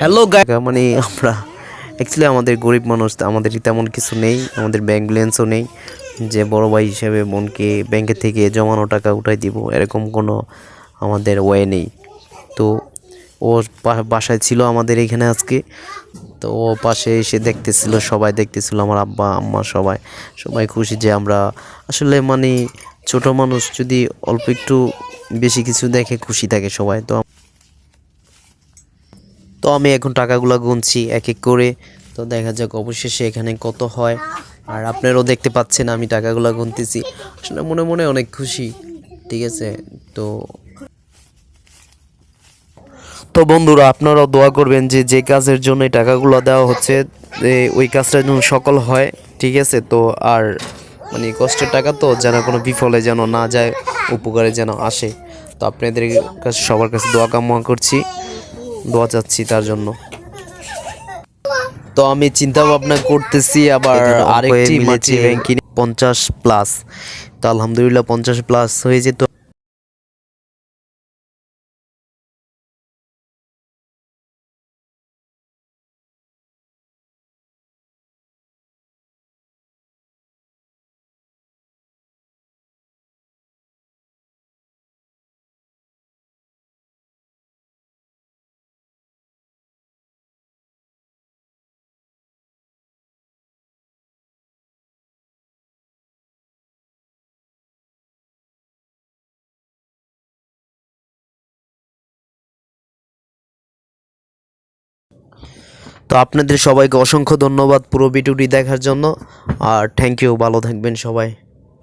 Hello মানে আমরা actually আমাদের গরিব মানুষ আমাদের তেমন কিছু নেই, আমাদের ব্যাংক ব্যালেন্সও নেই। যে বড় ভাই হিসেবে বোনকে ব্যাংকে থেকে জমানো টাকা উঠাই দিব, এরকম কোনো আমাদের ওয়ে নেই। তো ও বাসায় ছিল আমাদের এখানে আজকে। তো ও পাশে এসে দেখতেছিল, সবাই দেখতেছিল, আমার আব্বা, আম্মা সবাই। সবাই খুশি যে আমরা আসলে মানে ছোট মানুষ যদি অল্প একটু বেশি কিছু দেখে খুশি থাকে সবাই, তো তো আমি এখন টাকাগুলো গুনছি এক এক করে। তো দেখা যাক অবশেষে এখানে কত হয়। আর আপনারাও দেখতে পাচ্ছেন আমি টাকাগুলো গুনতেছি। আসলে মনে মনে অনেক খুশি, ঠিক আছে? তো তো বন্ধুরা, আপনারাও দোয়া করবেন যে যে কাজের জন্য টাকাগুলো দেওয়া হচ্ছে ওই কাজটা যেন সকল হয়, ঠিক আছে? তো আর মানে কষ্টের টাকা তো, যেন কোনো বিফলে যেন না যায়, উপকারে যেন আসে। তো আপনাদের কাছে, সবার কাছে দোয়া কামনা করছি। দোয়া চাচ্ছি তার জন্য। তো আমি চিন্তা ভাবনা করতেছি আবার আরেকটি মাছি ব্যাংকিং পঞ্চাশ প্লাস তো আলহামদুলিল্লাহ পঞ্চাশ প্লাস হয়ে যেত। তো আপনাদের সবাইকে অসংখ্য ধন্যবাদ পুরো ভিডিওটি দেখার জন্য। আর থ্যাংক ইউ ভালো থাকবেন সবাই।